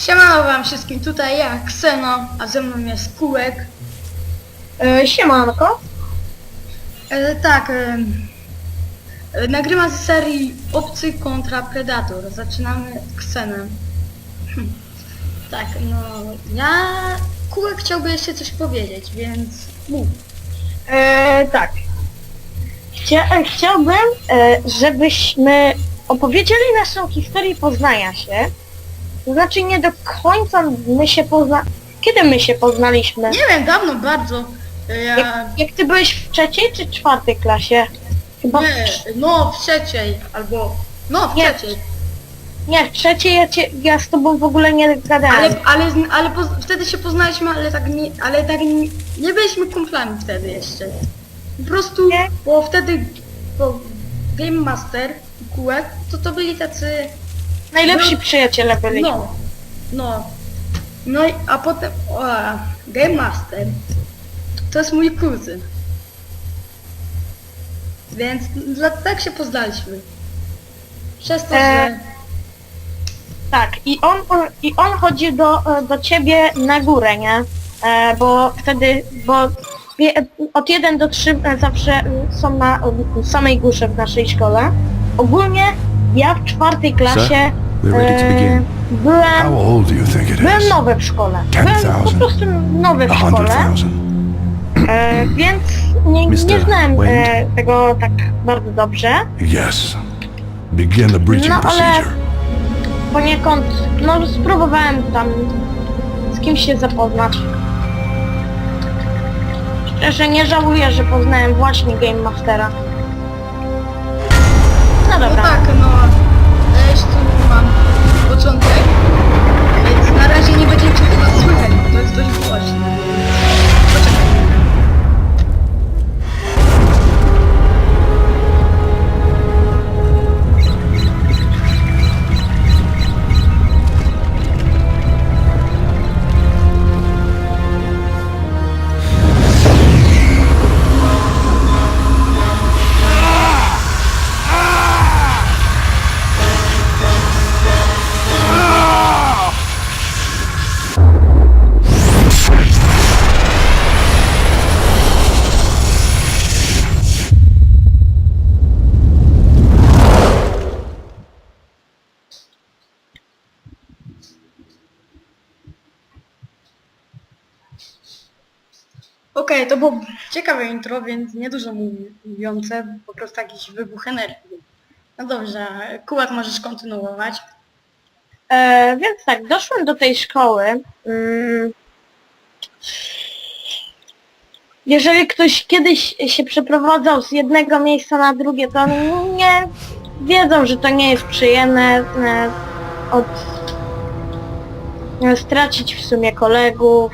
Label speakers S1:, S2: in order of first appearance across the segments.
S1: Siemano wam wszystkim, tutaj ja, Kseno, a ze mną jest Kółek.
S2: E, siemanko.
S1: E, tak, e, e, nagrywam z serii Obcy kontra Predator. Zaczynamy Ksenem. Hm. Tak, no, ja... Kółek chciałby jeszcze coś powiedzieć, więc mów.
S2: E, tak. Chcia, e, chciałbym, e, żebyśmy opowiedzieli naszą historię poznania się. To znaczy nie do końca my się pozna... Kiedy my się poznaliśmy?
S1: Nie wiem, dawno bardzo. e, Ja...
S2: Jak, jak ty byłeś w trzeciej czy czwartej klasie? Chyba
S1: Nie,
S2: w,
S1: no w trzeciej, albo... No w
S2: Nie.
S1: trzeciej.
S2: nie, w trzeciej ja, cię, ja z tobą w ogóle nie gadałem.
S1: Ale, ale, ale poz, wtedy się poznaliśmy, ale tak nie, ale tak nie, nie byliśmy kumplami wtedy jeszcze. Po prostu,
S2: Nie?
S1: bo wtedy, bo Game Master i Kółek, to to byli tacy,
S2: Najlepsi
S1: no-
S2: przyjaciele byli.
S1: no, no. No i, a potem, o, Game Master, to jest mój kuzyn. Więc dla, tak się poznaliśmy. Przez to,
S2: E,
S1: że...
S2: Tak, i on, i on chodził do, do ciebie na górę, nie? E, bo wtedy, bo od 1 do 3 zawsze są na samej górze w naszej szkole. Ogólnie ja w czwartej klasie
S3: we're ready to
S2: e,
S3: begin.
S2: byłem,
S3: How old do you think it
S2: byłem
S3: is?
S2: nowy w szkole. Byłem po
S3: 10,000.
S2: prostu nowy w
S3: A hundred
S2: szkole,
S3: thousand.
S2: e, więc nie, nie
S3: Mr.
S2: znałem e, tego tak bardzo dobrze.
S3: Yes. Begin the breaching
S2: No, ale-
S3: procedure.
S2: poniekąd, no spróbowałem tam z kimś się zapoznać. Szczerze nie żałuję, że poznałem właśnie Game Mastera. No
S1: No
S2: dobra.
S1: tak, no, ja jeszcze mam początek, więc na razie nie będzie czego nas słychać, bo to jest dość głośno. Okej, to było ciekawe intro, więc nie dużo mówi- mówiące, po prostu jakiś wybuch energii. No dobrze, Kułak możesz kontynuować.
S2: E, więc tak, doszłem do tej szkoły. Mm, jeżeli ktoś kiedyś się przeprowadzał z jednego miejsca na drugie, to nie wiedzą, że to nie jest przyjemne e, od e, stracić w sumie kolegów.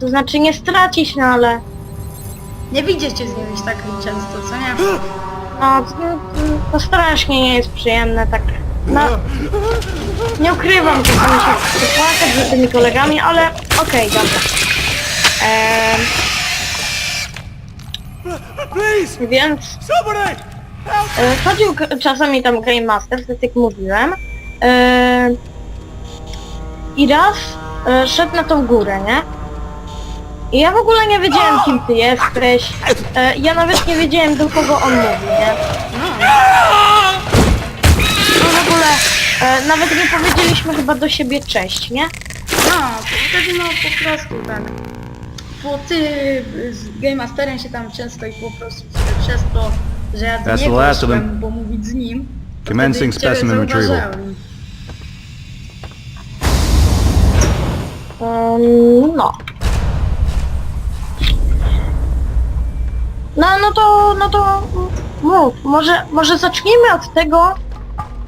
S2: To znaczy nie stracić, no ale
S1: Nie widzicie z nimi tak często, co nie?
S2: no, to, to strasznie nie jest przyjemne, tak no, nie ukrywam, że chcę się płakać z tymi kolegami, ale okej, dobra.
S4: Please,
S2: więc
S4: somebody!
S2: e, chodził k- czasami tam Game Master, tak jak mówiłem. E, I raz e, szedł na tą górę, nie? I ja w ogóle nie wiedziałem kim ty jesteś. E, ja nawet nie wiedziałem do kogo on mówi, nie? No w ogóle e, nawet nie powiedzieliśmy chyba do siebie cześć, nie?
S1: No, to wtedy no po prostu tak. Bo ty z Game Masterem się tam często i po prostu przez to, że ja
S3: That's
S1: nie
S3: the last of them.
S1: poszłem, bo mówić z nim. to
S3: Commencing
S1: wtedy ciebie
S3: specimen retrieval.
S1: zauważyłem.
S2: Um, no. No, no to, no to mów, może, może zacznijmy od tego,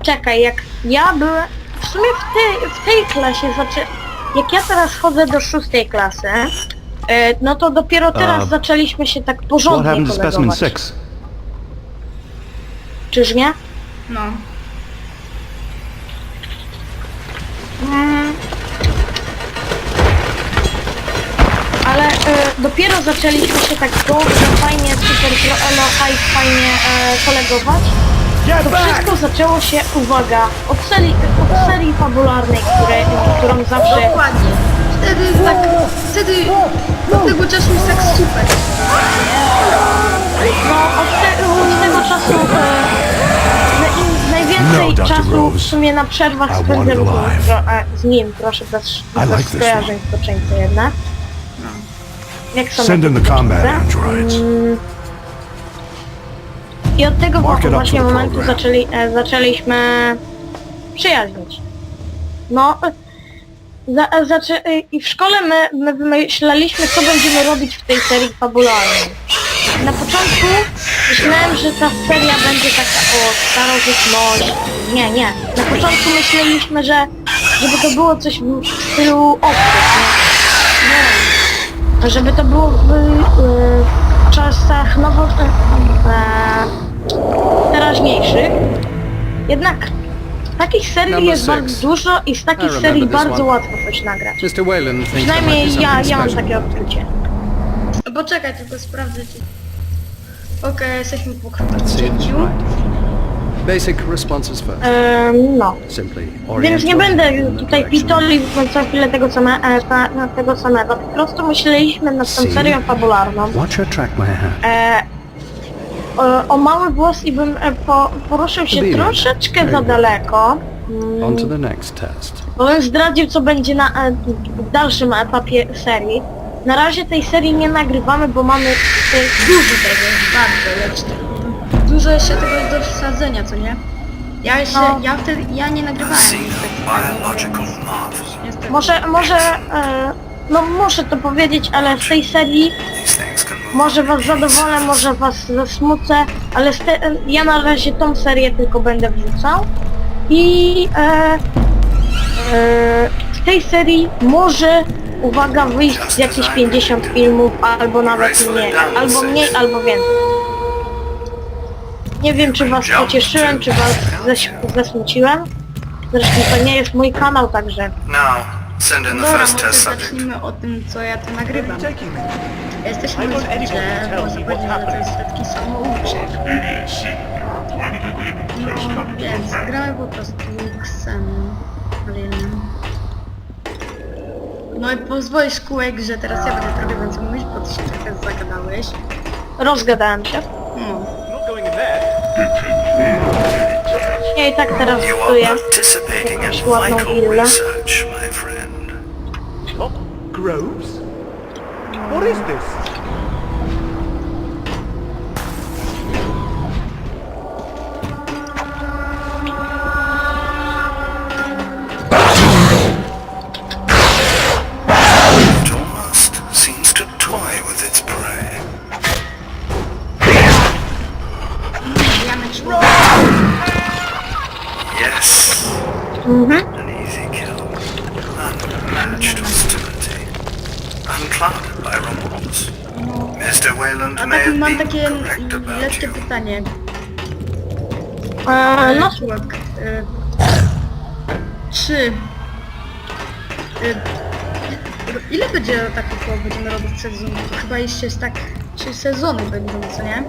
S2: czekaj, jak ja byłem, w sumie w tej, w tej klasie, znaczy, jak ja teraz chodzę do szóstej klasy, e, no to dopiero teraz
S3: A,
S2: zaczęliśmy się tak
S3: What
S2: porządnie
S3: happened to specimen
S2: kolegować.
S3: six?
S2: Czyż nie?
S1: No.
S2: Mm. Ale e, dopiero zaczęliśmy się tak dobrze, fajnie, super pro elo, high, fajnie e, kolegować.
S4: Get
S2: To
S4: back!
S2: wszystko zaczęło się, uwaga, od serii, od serii fabularnej, które, którą zawsze...
S1: Dokładnie. Wtedy tak, wtedy od tego czasu jest tak super.
S2: No, od, te, od tego czasu e, naj, najwięcej
S3: No, Dr.
S2: czasu w
S3: Rose.
S2: sumie na przerwach
S3: I want
S2: spędzam
S3: it
S2: z nim,
S3: alive.
S2: pro, e, z nim proszę, bez,
S3: like
S2: bez
S3: this
S2: skojarzeń spoczyńcy jednak. Jak są
S3: Send in the combat androids.
S2: I od tego
S3: Mark it up
S2: właśnie
S3: the
S2: momentu
S3: program.
S2: zaczęli, e, zaczęliśmy przyjaźnić. No, e, za, e, zaczę, e, i w szkole my, my wymyślaliśmy, co będziemy robić w tej serii fabularnej. Na początku myślałem, że ta seria będzie taka o starożytność. Nie, nie. Na początku myśleliśmy, że żeby to było coś w stylu nie. Żeby to było w, w czasach nowo... E, teraźniejszych. Jednak takich serii
S4: Number
S2: jest
S4: six.
S2: bardzo dużo i z takich
S4: remember
S2: serii
S4: this
S2: bardzo
S4: one.
S2: łatwo coś nagrać.
S4: Mr. Whalen thinks there might be
S2: Przynajmniej ja,
S4: something
S2: ja mam
S4: special.
S2: takie odczucie.
S1: Poczekaj, tylko sprawdzę ci. Okej, jesteśmy po
S4: right. Basic responses first.
S2: Ehm, no.
S4: Simply
S2: Więc
S4: orient
S2: nie
S4: your
S2: będę
S4: head in the
S2: tutaj
S4: direction.
S2: pitolił co chwilę tego, same, e, ta, na tego samego. Po prostu myśleliśmy nad tą
S4: See?
S2: serią fabularną.
S4: Watch her track my hand.
S2: E, o, o mały włos i bym e, po, poruszył się troszeczkę za daleko. Mm,
S4: On to the next test.
S2: Bo bym zdradził co będzie na e, w dalszym etapie serii. Na razie tej serii nie nagrywamy, bo mamy tutaj
S1: Dużo tego, bardzo, lecz dużo jeszcze tego jest do wsadzenia, co nie? Ja jeszcze,
S2: No.
S1: ja wtedy, ja nie nagrywałem niestety.
S2: Może, może, e, no muszę to powiedzieć, ale w tej serii może was zadowolę, może was zasmucę, ale z te, ja na razie tą serię tylko będę wrzucał i e, e, w tej serii może, uwaga, wyjść z jakieś 50 filmów, albo nawet mniej, albo mniej, albo więcej. Nie wiem, czy was pocieszyłem, czy was zaś- zasmuciłem. Zresztą to nie jest mój kanał, także
S5: Now, send in the
S1: Dobra,
S5: first
S1: może
S5: test subject.
S1: zacznijmy o tym, co ja tu nagrywam. Jesteśmy w grze, że to jest taki samouczek. No, więc gramy po prostu. Alienem. No i pozwolisz kółek, że teraz ja będę trochę więcej mówić, bo ty się trochę zagadałeś.
S2: rozgadałem się.
S1: No.
S2: Ja i tak teraz
S5: You
S2: stuję.
S5: are participating in
S2: Jakąś ładną
S5: vital
S2: willę.
S5: research, my friend.
S6: Groves? What is this?
S5: Unclouded by remorse. Mr. Wayland
S1: A
S5: may
S1: tak,
S5: have
S1: mam
S5: been
S1: takie
S5: correct about
S1: lekkie
S5: you.
S1: pytanie.
S2: E, no,
S1: Kółek, y, czy... Y, ile będzie tak około będziemy robić sezon? Chyba jeszcze jest tak... Trzy sezony będą, co nie?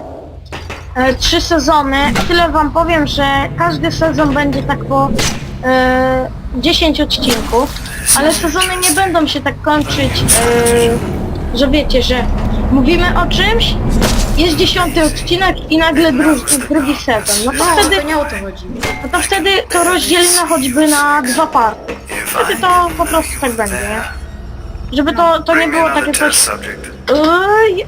S2: e, trzy sezony. Tyle wam powiem, że każdy sezon będzie tak po e, 10 odcinków, ale sezony nie będą się tak kończyć, e, że wiecie, że mówimy o czymś, jest dziesiąty odcinek i nagle dru drugi sezon. No to
S1: No,
S2: wtedy,
S1: to nie o to chodzi.
S2: no to wtedy to rozdzielimy choćby na dwa party.
S5: If
S2: Wtedy to po prostu tak będzie, nie? Żeby to, to nie było takie coś... Ej,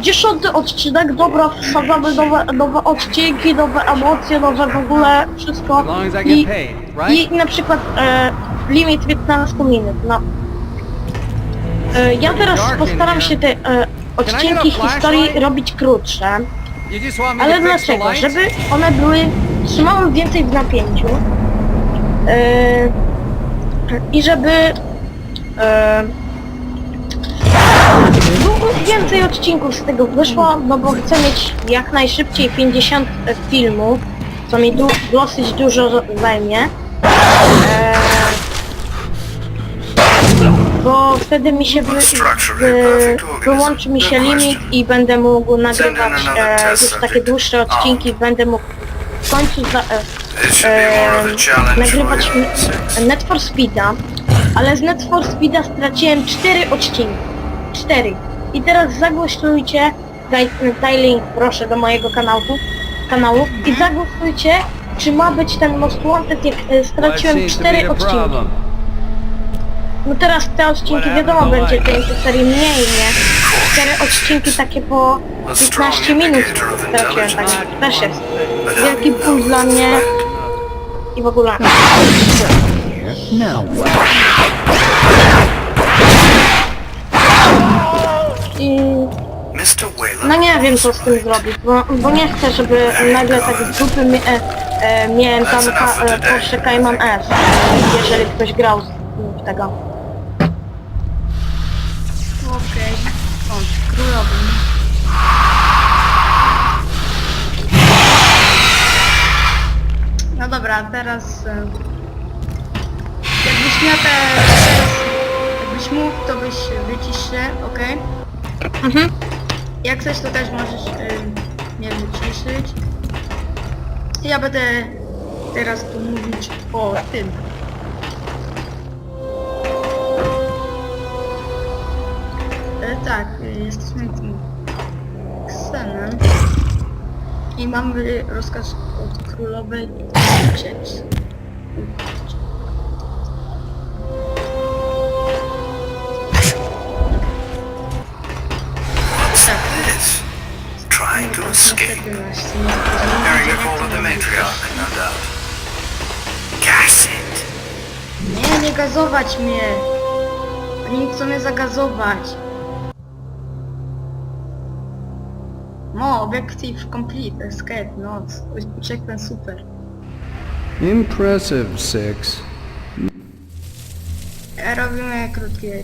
S2: Dziesiąty odcinek, dobra, wsadzamy nowe, nowe odcinki, nowe emocje, nowe w ogóle wszystko.
S4: As long as I
S2: I,
S4: get paid, right?
S2: i na przykład e, limit 15 minut, no. E, ja teraz postaram się te e, odcinki historii robić krótsze, ale dlaczego? Żeby one były, trzymały więcej w napięciu e, i żeby e, było więcej odcinków z tego wyszło, no bo chcę mieć jak najszybciej 50 filmów, co mi du dosyć dużo zajmie. E, bo wtedy mi się wy, wy, wyłączy mi się limit i będę mógł nagrywać e, już takie dłuższe odcinki, będę mógł w końcu za, e, e, nagrywać. Net for Speeda, ale z Net for Speeda straciłem 4 odcinki. 4. I teraz zagłosujcie, daj, daj link proszę do mojego kanału, kanału i zagłosujcie, czy ma być ten Most Wanted, jak e, straciłem
S4: seems to be
S2: 4
S4: the
S2: odcinki. No teraz te odcinki wiadomo będzie tej serii mniej, nie? 4 odcinki takie po 15 minut straciłem, tak też jest. Wielki ból dla mnie i w ogóle. I no nie wiem co z tym zrobić, bo, bo nie chcę, żeby nagle tak z dupy mie, e, e, miałem tam ka, e, Porsche Cayman S, jeżeli ktoś grał z, w tego.
S1: Okej. O, królowy. No dobra, teraz... e, Jakbyś miał te... Teraz, jakbyś mógł, to byś wycisz się, okej?
S2: Mhm.
S1: Jak chcesz, to też możesz y, mnie wyciszyć. Ja będę teraz tu mówić o tym. E, tak, y, jesteśmy tym Ksenem i mamy rozkaz od królowej uciec.
S5: Trying to escape. Carrying a hold of the matriarch, no doubt. Gas it!
S1: Nie, nie gazować mnie! Oni chcą mnie zagazować. No, objective complete, escape, no, uciekłem super.
S4: Impressive, Six.
S1: Robimy krótkie